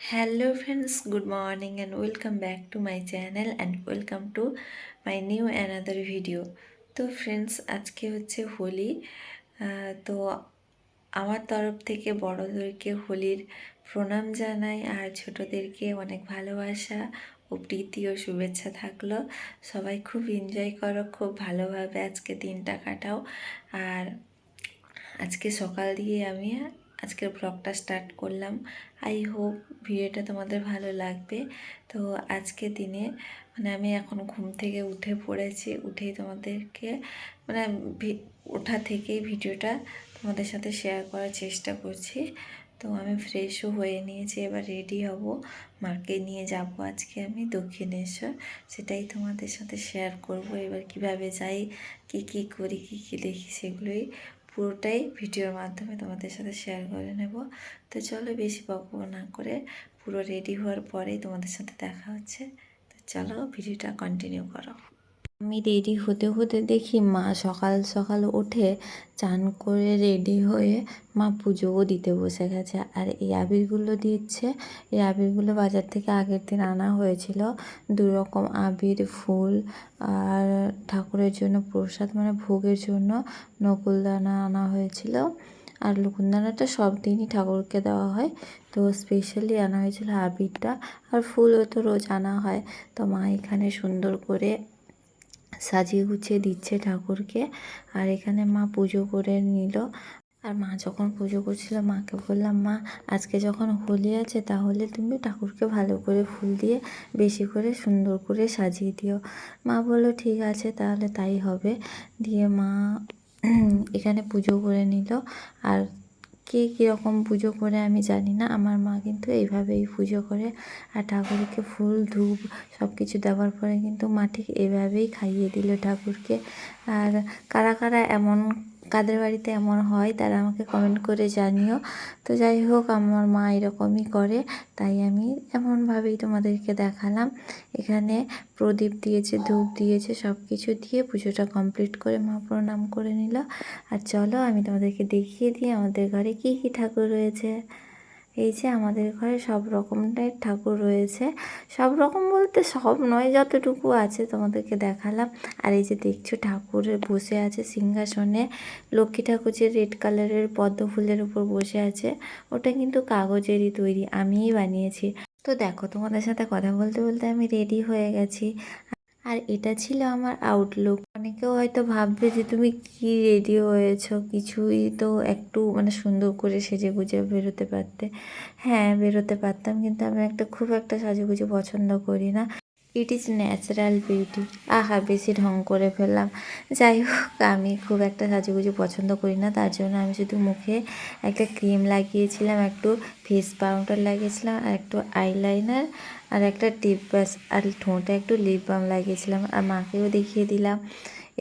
Hello friends, good morning and welcome back to my channel and welcome to my new another video. তো friends আজকে হচ্ছে হোলি। তো আমার তরফ থেকে বড়োদেরকে হোলির প্রণাম জানাই আর ছোটদেরকে অনেক ভালোবাসা ও প্রীতি ও শুভেচ্ছা থাকল। সবাই খুব এনজয় করো খুব ভালোভাবে আজকে দিনটা কাটাও। আর আজকে সকাল দিয়ে আমি আজকের ব্লগটা স্টার্ট করলাম। আই হোপ ভিডিওটা তোমাদের ভালো লাগবে। তো আজকে দিনে মানে আমি এখন ঘুম থেকে উঠে পড়েছি, উঠেই তোমাদেরকে মানে ওঠা থেকেই ভিডিওটা তোমাদের সাথে শেয়ার করার চেষ্টা করছি। তো আমি ফ্রেশও হয়ে নিয়েছি, এবার রেডি হব। মাকে নিয়ে যাব আজকে আমি, দক্ষিণেশ্বর। সেটাই তোমাদের সাথে শেয়ার করব, এবার কীভাবে যাই, কি কি করি, কি কি দেখি, সেগুলোই পুরোটাই ভিডিওর মাধ্যমে তোমাদের সাথে শেয়ার করে নেব। তো চলো বেশি বকব না করে পুরো রেডি হওয়ার পরেই তোমাদের সাথে দেখা হচ্ছে। তো চলো ভিডিওটা কন্টিনিউ করো। আমি রেডি হতে হতে দেখি মা সকাল সকাল উঠে চান করে রেডি হয়ে মা পুজোও দিতে বসে গেছে। আর এই আবিরগুলো দিচ্ছে। এই আবিরগুলো বাজার থেকে আগের দিন আনা হয়েছিল। দু রকম আবির, ফুল আর ঠাকুরের জন্য প্রসাদ মানে ভোগের জন্য নকুলদানা আনা হয়েছিল। আর লকুনদানাটা সব দিনই ঠাকুরকে দেওয়া হয়। তো স্পেশালি আনা হয়েছিল আবিরটা। আর ফুলও তো রোজ আনা হয়। তো মা এখানে সুন্দর করে সাজিয়ে গুছিয়ে দিচ্ছে ঠাকুরকে। আর এখানে মা পুজো করে নিল। আর মা যখন পুজো করছিল, মাকে বললাম, মা, আজকে যখন হোলি আছে, তাহলে তুমি ঠাকুরকে ভালো করে ফুল দিয়ে বেশি করে সুন্দর করে সাজিয়ে দিও। মা বলল, ঠিক আছে, তাহলে তাই হবে। দিয়ে মা এখানে পুজো করে নিল। আর কে কীরকম পুজো করে আমি জানি না। আমার মা কিন্তু এইভাবেই পুজো করে আর ঠাকুরকে ফুল, ধূপ সব কিছু দেওয়ার পরে কিন্তু মা ঠিক এভাবেই খাইয়ে দিল ঠাকুরকে। আর কারা কারা এমন কাদের বাড়িতে এমন হয় তারা আমাকে কমেন্ট করে জানিও। তো যাই হোক আমার মা এরকমই করে, তাই আমি এমনভাবেই তোমাদেরকে দেখালাম। এখানে প্রদীপ দিয়েছে, ধূপ দিয়েছে সব কিছু দিয়ে পুজোটা কমপ্লিট করে মা প্রণাম করে নিল। আর চলো, আমি তোমাদেরকে দেখিয়ে দিই আমাদের ঘরে কি কি ঠাকুর রয়েছে। এই যে আমাদের ঘরে সব রকমটাই ঠাকুর রয়েছে। সব রকম বলতে সব নয়, যতটুকু আছে তোমাদেরকে দেখালাম। আর এই যে দেখছ ঠাকুর বসে আছে সিংহাসনে। লক্ষ্মী ঠাকুর যে রেড কালারের পদ্ম ফুলের উপর বসে আছে, ওটা কিন্তু কাগজেরই তৈরি, আমিই বানিয়েছি। তো দেখো তোমাদের সাথে কথা বলতে বলতে আমি রেডি হয়ে গেছি। আর এটা ছিল আমার আউটলুক অনেকেও হয়তো ভাববে যে তুমি কি রেডি হয়েছো? কিছুই তো একটু মানে সুন্দর করে সেজে গুজে বেরোতে পারতে। হ্যাঁ বেরোতে পারতাম, কিন্তু আমি একটা খুব একটা সাজুগুজু পছন্দ করি না। ইট ইজ ন্যাচারাল বিউটি আহা, বেশি ঢং করে ফেললাম। যাই হোক, আমি খুব একটা সাজুগুজু পছন্দ করি না, তার জন্য আমি শুধু মুখে একটা ক্রিম লাগিয়েছিলাম, একটু ফেস পাউডার লাগিয়েছিলাম, আর একটু আইলাইনার আর একটা টিপ ব্যাস আর ঠোঁটে একটু লিপ বাম লাগিয়েছিলাম, আর মাকেও দেখিয়ে দিলাম।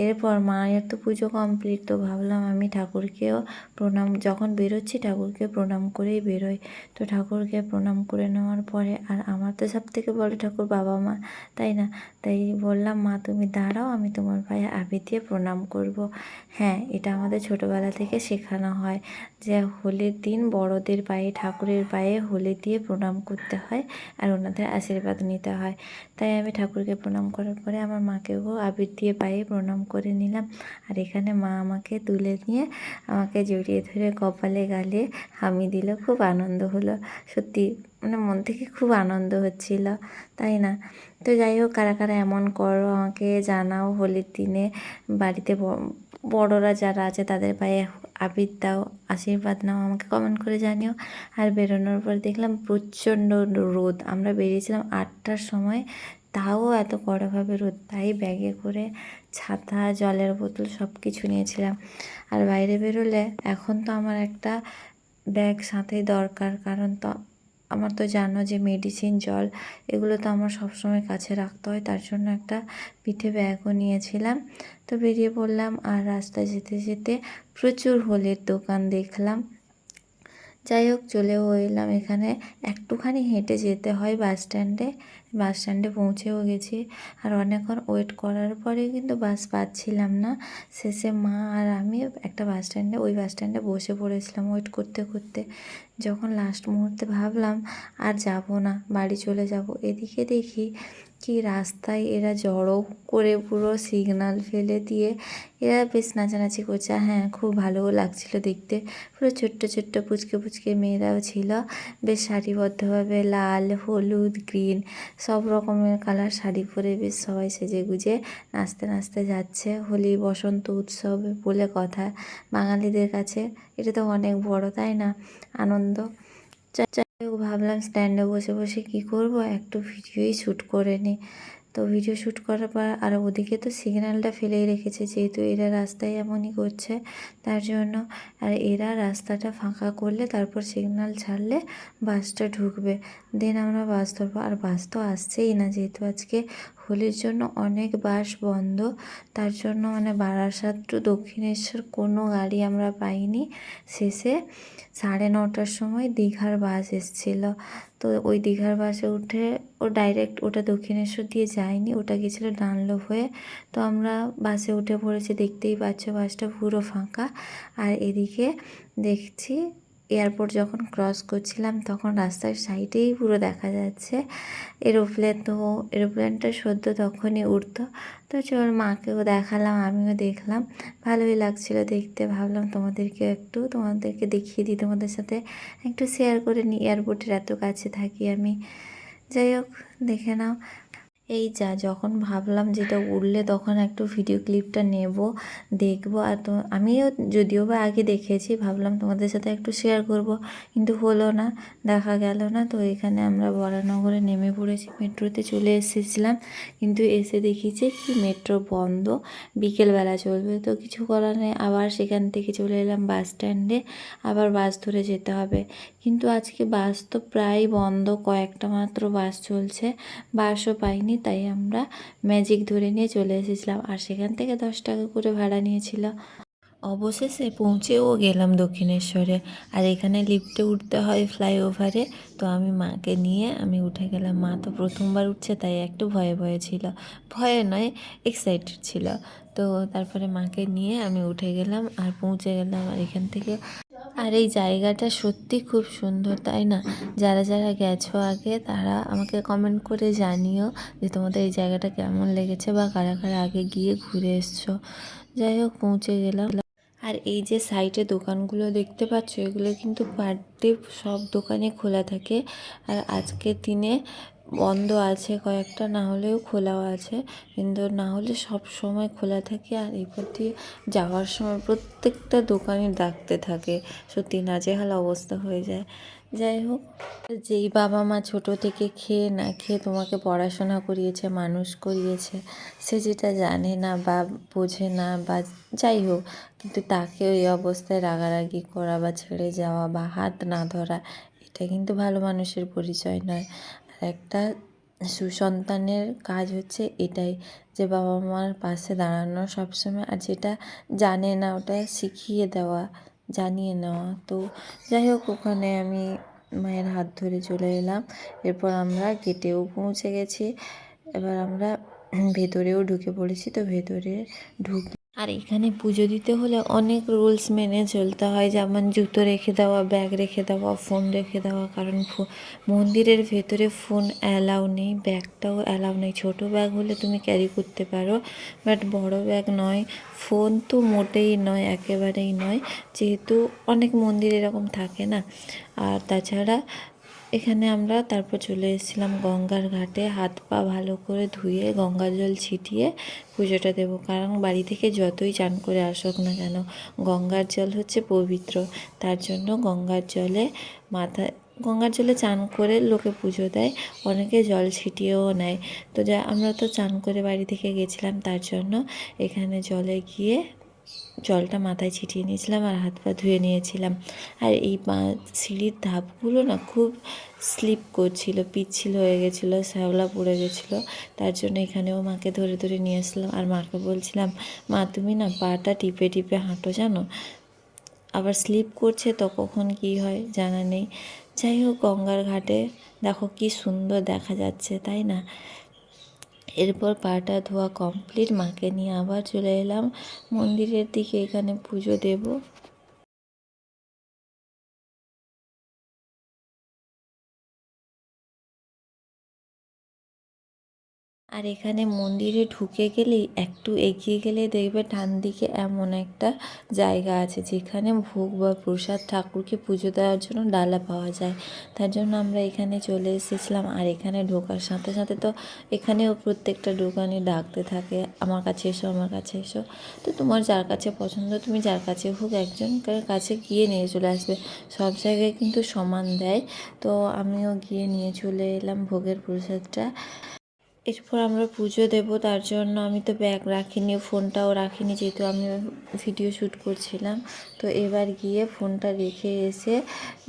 এরপর মায়ের তো পুজো কমপ্লিট তো ভাবলাম আমি ঠাকুরকেও প্রণাম, যখন বেরোচ্ছি ঠাকুরকে প্রণাম করেই বেরোই। তো ঠাকুরকে প্রণাম করে নেওয়ার পরে, আর আমার তো সব থেকে বড় ঠাকুর বাবা মা, তাই না? তাই বললাম, মা, তুমি দাঁড়াও, আমি তোমার পায়ে আবি দিয়ে প্রণাম করব। হ্যাঁ এটা আমাদের ছোটোবেলা থেকে শেখানো হয়। যে হোলির দিন বড়দের পায়ে, ঠাকুরের পায়ে হোলি দিয়ে প্রণাম করতে হয় আর ওনাদের আশীর্বাদ নিতে হয়। তাই আমি ঠাকুরকে প্রণাম করার পরে আমার মাকেও আবির দিয়ে পায়ে প্রণাম করে নিলাম। আর এখানে মা আমাকে তুলে নিয়ে আমাকে জড়িয়ে ধরে কপালে গালে হামি দিল। খুব আনন্দ হলো। সত্যি মানে মন থেকে খুব আনন্দ হচ্ছিল। তাই না? তো যাই হোক, কারা কারা এমন করো আমাকে জানাও হোলির দিনে। বাড়িতে বড়রা যারা আছে তাদের পায়ে আবির দাও, আশীর্বাদ নাও, আমাকে কমেন্ট করে জানিও। আর বেরোনোর পর দেখলাম প্রচণ্ড রোদ। আমরা বেরিয়েছিলাম আটটার সময়, তাও এত কড়াভাবে রোদ, তাই ব্যাগে করে ছাতা, জলের বোতল সব কিছু নিয়েছিলাম। আর বাইরে বেরোলে এখন তো আমার একটা ব্যাগ সাথেই দরকার, কারণ তো আমার তো জানো যে মেডিসিন জল, এগুলো তো আমার সবসময় কাছে রাখতে হয়। তার জন্য একটা পিঠে ব্যাগও নিয়েছিলাম। তো বেরিয়ে পড়লাম আর রাস্তায় যেতে যেতে প্রচুর হোলের দোকান দেখলাম। যাই হোক, চলেও এলাম এখানে। একটুখানি হেঁটে যেতে হয় বাস স্ট্যান্ডে। বাস স্ট্যান্ডে পৌঁছেও গেছি। আর অনেকক্ষণ ওয়েট করার পরে কিন্তু বাস পাচ্ছিলাম না। শেষে মা আর আমি একটা বাস স্ট্যান্ডে, ওই বাস স্ট্যান্ডে বসে পড়েছিলাম ওয়েট করতে করতে। যখন লাস্ট মুহূর্তে ভাবলাম, আর যাব না, বাড়ি চলে যাব। এদিকে দেখি কি রাস্তায় এরা জড়ো করে পুরো সিগনাল ফেলে দিয়ে এরা বেশ নাচানাচি করছে। হ্যাঁ খুব ভালোও লাগছিল দেখতে। পুরো ছোট্ট ছোট্ট পুচকে পুচকে মেয়েরাও ছিল। বেশ সারিবদ্ধভাবে লাল, হলুদ গ্রিন সব রকমের কালার শাড়ি পরে বেশ সবাই সেজে গুজে নাচতে নাচতে যাচ্ছে। হোলি, বসন্ত উৎসব বলে কথা বাঙালিদের কাছে। এটা তো অনেক বড়, তাই না? আনন্দ। হোক ভাবলাম স্ট্যান্ডে বসে বসে কি করব? একটু ভিডিওই শ্যুট করে নিই তো ভিডিও শ্যুট করার পর আর ওদিকে তো সিগন্যালটা ফেলেই রেখেছে, যেহেতু এরা রাস্তায় এমনই করছে, তার জন্য আর এরা রাস্তাটা ফাঁকা করলে তারপর সিগন্যাল ছাড়লে বাসটা ঢুকবে। দেন আমরা বাস ধরবো। আর বাস তো আসছেই না, যেহেতু আজকে হোলির জন্য অনেক বাস বন্ধ। তার জন্য মানে বারাসাত টু দক্ষিণেশ্বর কোনো গাড়ি আমরা পাইনি। শেষে সাড়ে নটার সময় দীঘার বাস এসছিল। তো ওই দীঘার বাসে উঠে ও ডাইরেক্ট ওটা দক্ষিণেশ্বর দিয়ে যায়নি, ওটা গেছিল ডানলোপ হয়ে। তো আমরা বাসে উঠে পড়েছি, দেখতেই পাচ্ছ বাসটা পুরো ফাঁকা। আর এদিকে দেখছি এয়ারপোর্ট যখন ক্রস করছিলাম, তখন রাস্তার সাইডেই পুরো দেখা যাচ্ছে। এরোপ্লেন তো, এরোপ্লেনটা সদ্য তখনই উঠতো তো চল মাকেও দেখালাম, আমিও দেখলাম। ভালোই লাগছিল দেখতে। ভাবলাম তোমাদেরকে একটু, তোমাদেরকে দেখিয়ে দিই, তোমাদের সাথে একটু শেয়ার করে নিই। এয়ারপোর্টের এত কাছে থাকি আমি। যাই হোক, দেখে নাও। এই যা, যখন ভাবলাম যেটা উঠলে তখন একটু ভিডিও ক্লিপটা নেব, দেখব। আর তো, আমিও যদিও বা আগে দেখেছি, ভাবলাম তোমাদের সাথে একটু শেয়ার করব, কিন্তু হলো না, দেখা গেল না। তো এখানে আমরা বরানগরে নেমে পড়েছি, মেট্রোতে চলে এসেছিলাম, কিন্তু এসে দেখিছে কি মেট্রো বন্ধ, বিকেলবেলা চলবে। তো কিছু করার নেই, আবার সেখান থেকে চলে এলাম বাস স্ট্যান্ডে আবার বাস ধরে যেতে হবে। কিন্তু আজকে বাস তো প্রায় বন্ধ, কয়েকটা মাত্র বাস চলছে বাসও পাইনি। তাই আমরা ম্যাজিক ধরে নিয়ে চলে এসেছিলাম। আর সেখান থেকে দশ টাকা করে ভাড়া নিয়েছিল। অবশেষে পৌঁছেও গেলাম দক্ষিণেশ্বরে। আর এখানে লিফটে উঠতে হয় ফ্লাইওভারে তো আমি মাকে নিয়ে আমি উঠে গেলাম। মা তো প্রথমবার উঠছে, তাই একটু ভয়ে ভয়ে ছিল। ভয়ে নয় এক্সাইটেড ছিল। তো তারপরে মাকে নিয়ে আমি উঠে গেলাম আর পৌঁছে গেলাম আর এখান থেকে। আর এই জায়গাটা সত্যি খুব সুন্দর, তাই না? যারা যারা গেছো আগে, তারা আমাকে কমেন্ট করে জানিও যে তোমাদের এই জায়গাটা কেমন লেগেছে বা কারা কারা আগে গিয়ে ঘুরে এসছো। যাই হোক, পৌঁছে গেলাম। আর এই যে সাইডে দোকানগুলো দেখতে পাচ্ছ, এগুলো কিন্তু পার ডে সব দোকানে খোলা থাকে। আর আজকের দিনে বন্ধ আছে কয়েকটা, না হলেও খোলাও আছে। কিন্তু না হলে সব সময় খোলা থাকে আর এরপর দিয়ে যাওয়ার সময় প্রত্যেকটা দোকানে ডাকতে থাকে। সত্যি নাজেহাল অবস্থা হয়ে যায়। যাই হোক, যেই বাবা মা ছোট থেকে খেয়ে না খেয়ে তোমাকে পড়াশোনা করিয়েছে, মানুষ করিয়েছে, সে যেটা জানে না বা বোঝে না বা যাই হোক, কিন্তু তাকে ওই অবস্থায় রাগারাগি করা বা ছেড়ে যাওয়া বা হাত না ধরা, এটা কিন্তু ভালো মানুষের পরিচয় নয়। আর একটা সুসন্তানের কাজ হচ্ছে এটাই, যে বাবা মার পাশে দাঁড়ানো সবসময়, আর যেটা জানে না ওটা শিখিয়ে দেওয়া। জানিয়ে নেওয়া। তো যাই হোক, ওখানে আমি মায়ের হাত ধরে চলে এলাম। এরপর আমরা গেটেও পৌঁছে গেছি। এবার আমরা ভেতরেও ঢুকে পড়েছি। তো ভেতরে ঢুক আর এখানে পুজো দিতে হলে অনেক রুলস মেনে চলতে হয়। যেমন জুতো রেখে দেওয়া, ব্যাগ রেখে দেওয়া, ফোন রেখে দেওয়া। কারণ মন্দিরের ভেতরে ফোন অ্যালাউ নেই, ব্যাগটাও অ্যালাউ নেই। ছোটো ব্যাগ হলে তুমি ক্যারি করতে পারো, বাট বড় ব্যাগ নয়। ফোন তো মোটেই নয়, একেবারেই নয়। যেহেতু অনেক মন্দির এরকম থাকে না। আর তাছাড়া এখানে আমরা তারপর চলে এসেছিলাম গঙ্গার ঘাটে। হাত পা ভালো করে ধুয়ে গঙ্গা জল ছিটিয়ে পুজোটা দেবো। কারণ বাড়ি থেকে যতই চান করে আসুক না কেন, গঙ্গার জল হচ্ছে পবিত্র। তার জন্য গঙ্গার জলে মাথা, গঙ্গার জলে চান করে লোকে পুজো দেয়, অনেকে জল ছিটিয়েও নেয়। তো যা, আমরা তো চান করে বাড়ি থেকে গেছিলাম, তার জন্য এখানে জলে গিয়ে জলটা মাথায় ছিটিয়ে নিয়েছিলাম আর হাত পা ধুয়ে নিয়েছিলাম। আর এই পা সিঁড়ির ধাপগুলো না খুব স্লিপ করছিল, পিচ্ছিল হয়ে গেছিল, শ্যাওলা পড়ে গেছিল। তার জন্য এখানেও মাকে ধরে ধরে নিয়ে আসলাম আর মাকে বলছিলাম, মা, তুমি না পাটা টিপে টিপে হাঁটো জানো? আবার স্লিপ করছে তো কখন কী হয় জানা নেই। যাই হোক, গঙ্গার ঘাটে দেখো কি সুন্দর দেখা যাচ্ছে, তাই না? এরপর পাটা ধোয়া কমপ্লিট মাকে নিয়ে আবার চলে এলাম। মন্দিরের দিকে এখানে পুজো দেব। আর এখানে মন্দিরে ঢুকে গেলেই একটু এগিয়ে গেলে দেখবে ডান দিকে এমন একটা জায়গা আছে যেখানে ভোগ বা প্রসাদ ঠাকুরকে পুজো দেওয়ার জন্য ডালা পাওয়া যায়। তার জন্য আমরা এখানে চলে এসেছিলাম আর এখানে ঢোকার সাথে সাথে তো এখানেও প্রত্যেকটা দোকানে ডাকতে থাকে, আমার কাছে এসো, আমার কাছে এসো। তো তোমার যার কাছে পছন্দ, তুমি যার কাছে হোক একজনকার কাছে গিয়ে নিয়ে চলে আসবে। সব জায়গায় কিন্তু সমান দেয়। তো আমিও গিয়ে নিয়ে চলে এলাম ভোগের প্রসাদটা। এরপর আমরা পুজো দেব, তার জন্য আমি তো ব্যাগ রাখিনি, ফোনটাও রাখিনি যেহেতু আমি ভিডিও শ্যুট করছিলাম। তো এবার গিয়ে ফোনটা রেখে এসে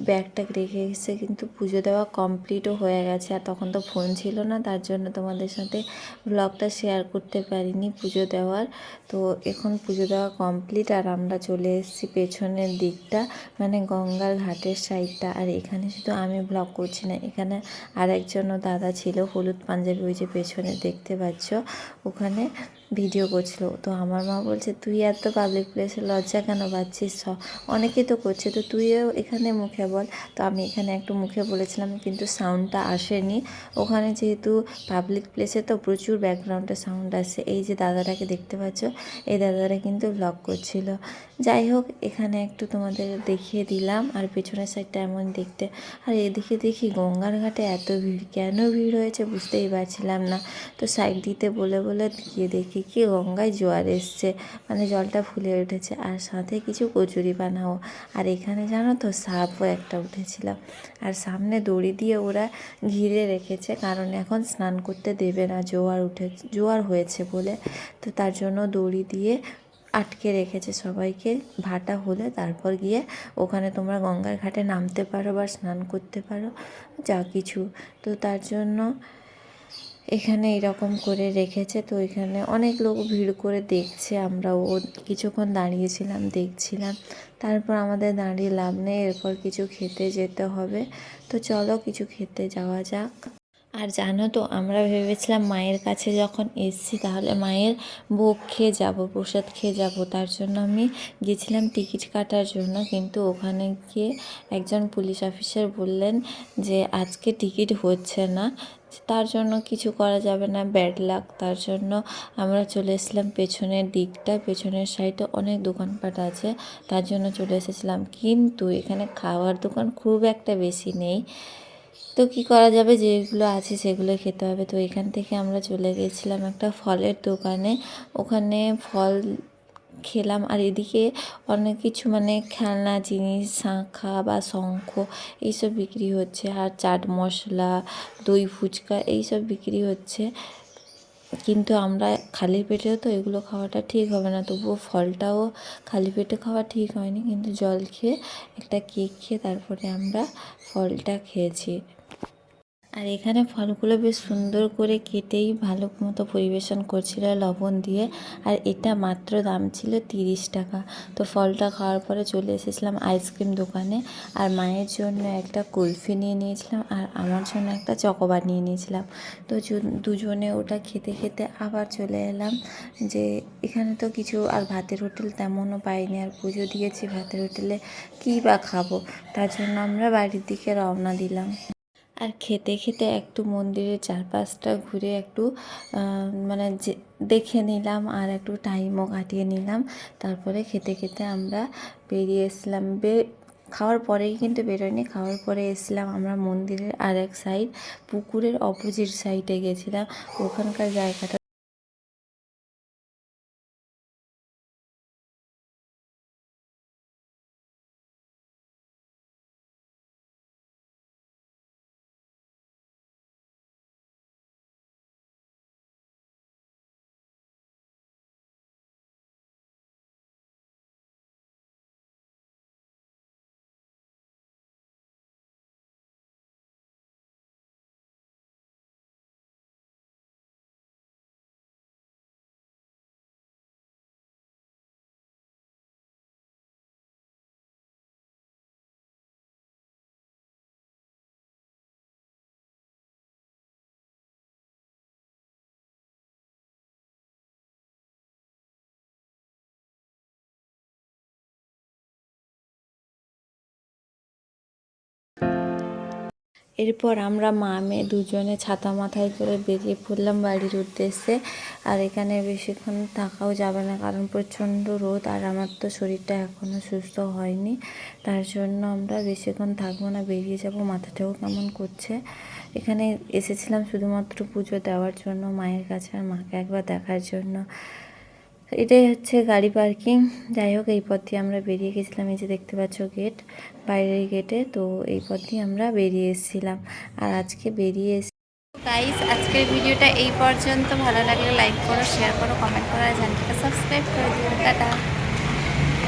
ব্যাগটা রেখে এসে কিন্তু পুজো দেওয়া কমপ্লিটও হয়ে গেছে। আর তখন তো ফোন ছিল না, তার জন্য তোমাদের সাথে ব্লগটা শেয়ার করতে পারিনি, পুজো দেওয়ার। তো এখন পুজো দেওয়া কমপ্লিট আর আমরা চলে এসেছি পেছনের দিকটা মানে গঙ্গার ঘাটের সাইডটা আর এখানে শুধু আমি ব্লগ করছি না, এখানে আর একজনও দাদা ছিল, হলুদ পাঞ্জাবি, ওই যে পেছনে দেখতে পাচ্ছ। ওখানে ভিডিও করছিল। তো আমার মা বলছে, তুই এত পাবলিক প্লেসে লজ্জা কেন পাচ্ছিস স? অনেকেই তো করছে। তো তুইও এখানে মুখে বল। তো আমি এখানে একটু মুখে বলেছিলাম, কিন্তু সাউন্ডটা আসেনি। ওখানে যেহেতু পাবলিক প্লেসে তো প্রচুর ব্যাকগ্রাউন্ডে সাউন্ড আসে এই যে দাদাটাকে দেখতে পাচ্ছ, এই দাদারা কিন্তু ব্লগ করছিল। যাই হোক, এখানে একটু তোমাদের দেখিয়ে দিলাম। আর পেছনের সাইডটা এমন দেখতে। আর এদিকে দেখি গঙ্গার ঘাটে এত ভিড়। কেন ভিড় হয়েছে বুঝতেই পারছিলাম না। তো সাইড দিতে বলে বলে গিয়ে দেখি কি গঙ্গায় জোয়ার এসছে মানে জলটা ফুলে উঠেছে, আর সাথে কিছু কচুরি বানাও। আর এখানে জানো তো, সাপও একটা উঠেছিল। আর সামনে দড়ি দিয়ে ওরা ঘিরে রেখেছে, কারণ এখন স্নান করতে দেবে না, জোয়ার উঠে, জোয়ার হয়েছে বলে। তো তার জন্য দড়ি দিয়ে আটকে রেখেছে সবাইকে, ভাটা হলে তারপর গিয়ে ওখানে তোমরা গঙ্গার ঘাটে নামতে পারো বা স্নান করতে পারো, যা কিছু। তো তার জন্য এখানে এরকম করে রেখেছে, তো এখানে অনেক লোক ভিড় করে দেখছে আমরাও কিছুক্ষণ দাঁড়িয়েছিলাম, দেখছিলাম। তারপর আমাদের দাঁড়িয়ে লাভ নেই, এরপর কিছু খেতে যেতে হবে। তো চলো কিছু খেতে যাওয়া যাক। আর জানো তো, আমরা ভেবেছিলাম মায়ের কাছে যখন এসছি, তাহলে মায়ের ভোগ খেয়ে যাব, প্রসাদ খেয়ে যাব। তার জন্য আমি গেছিলাম টিকিট কাটার জন্য, কিন্তু ওখানে গিয়ে একজন পুলিশ অফিসার বললেন যে, আজকে টিকিট হচ্ছে না। তার জন্য কিছু করা যাবে না। ব্যাড লাক তার জন্য আমরা চলে এসেছিলাম পেছনের দিকটা। পেছনের সাইডে অনেক দোকানপাট আছে, তার জন্য চলে এসেছিলাম। কিন্তু এখানে খাওয়ার দোকান খুব একটা বেশি নেই। তো কি করা যাবে? যেগুলো আছে সেগুলো খেতে হবে। তো এখান থেকে আমরা চলে গেছিলাম একটা ফলের দোকানে। ওখানে ফল খেলাম। আর এদিকে অনেক কিছু মানে খেলনা, জিনিস, শাঁখা বা শঙ্খ এইসব বিক্রি হচ্ছে। আর চাট মশলা, দই ফুচকা এইসব বিক্রি হচ্ছে। কিন্তু আমরা খালি পেটেও তো এগুলো খাওয়াটা ঠিক হবে না। তবুও ফলটাও খালি পেটে খাওয়া ঠিক হয়নি। কিন্তু জল খেয়ে একটা কেক খেয়ে তারপরে আমরা ফলটা খেয়েছি। আর এখানে ফলগুলো বেশ সুন্দর করে কেটেই ভালো মতো পরিবেশন করছিল লবণ দিয়ে। আর এটা মাত্র দাম ছিল তিরিশ টাকা। তো ফলটা খাওয়ার পরে চলে এসেছিলাম আইসক্রিম দোকানে। আর মায়ের জন্য একটা কুলফি নিয়ে নিয়েছিলাম আর আমার জন্য একটা চকোবার নিয়ে নিয়েছিলাম। তো দুজনে ওটা খেতে খেতে আবার চলে এলাম যে এখানে তো কিছু আর ভাতের হোটেল তেমনও পাইনি আর পুজো দিয়েছি ভাতের হোটেলে কী বা খাব? তার জন্য আমরা বাড়ির দিকে রওনা দিলাম। আর খেতে খেতে একটু মন্দিরের চারপাশটা ঘুরে একটু মানে যে, দেখে নিলাম আর একটু টাইমও কাটিয়ে নিলাম। তারপরে খেতে খেতে আমরা বেরিয়ে এসলাম বে, খাওয়ার পরেই কিন্তু বেরোয়নি, খাওয়ার পরে এসলাম আমরা মন্দিরের আর এক সাইড পুকুরের অপোজিট সাইডে গেছিলাম। ওখানকার জায়গাটা এরপর আমরা মা, মেয়ে দুজনে ছাতা মাথায় করে বেরিয়ে পড়লাম বাড়ির উদ্দেশ্যে। আর এখানে বেশিক্ষণ থাকাও যাবে না, কারণ প্রচণ্ড রোদ আর আমার তো শরীরটা এখনও সুস্থ হয়নি। তার জন্য আমরা বেশিক্ষণ থাকব না, বেরিয়ে যাব। মাথাটাও কেমন করছে। এখানে এসেছিলাম শুধুমাত্র পুজো দেওয়ার জন্য, মায়ের কাছে আর মাকে একবার দেখার জন্য। এটাই হচ্ছে গাড়ি পার্কিং। যাই হোক, এই পথ দিয়ে আমরা বেরিয়ে গেছিলাম। এই যে দেখতে পাচ্ছ গেট, বাইরের গেটে। তো এই পথ দিয়ে আমরা বেরিয়ে এসেছিলাম। আর আজকে বেরিয়ে এসে গাইস আজকের ভিডিওটা এই পর্যন্ত। ভালো লাগলে লাইক করো শেয়ার করো কমেন্ট করো, আর চ্যানেলটা সাবস্ক্রাইব করে দিও। টাটা।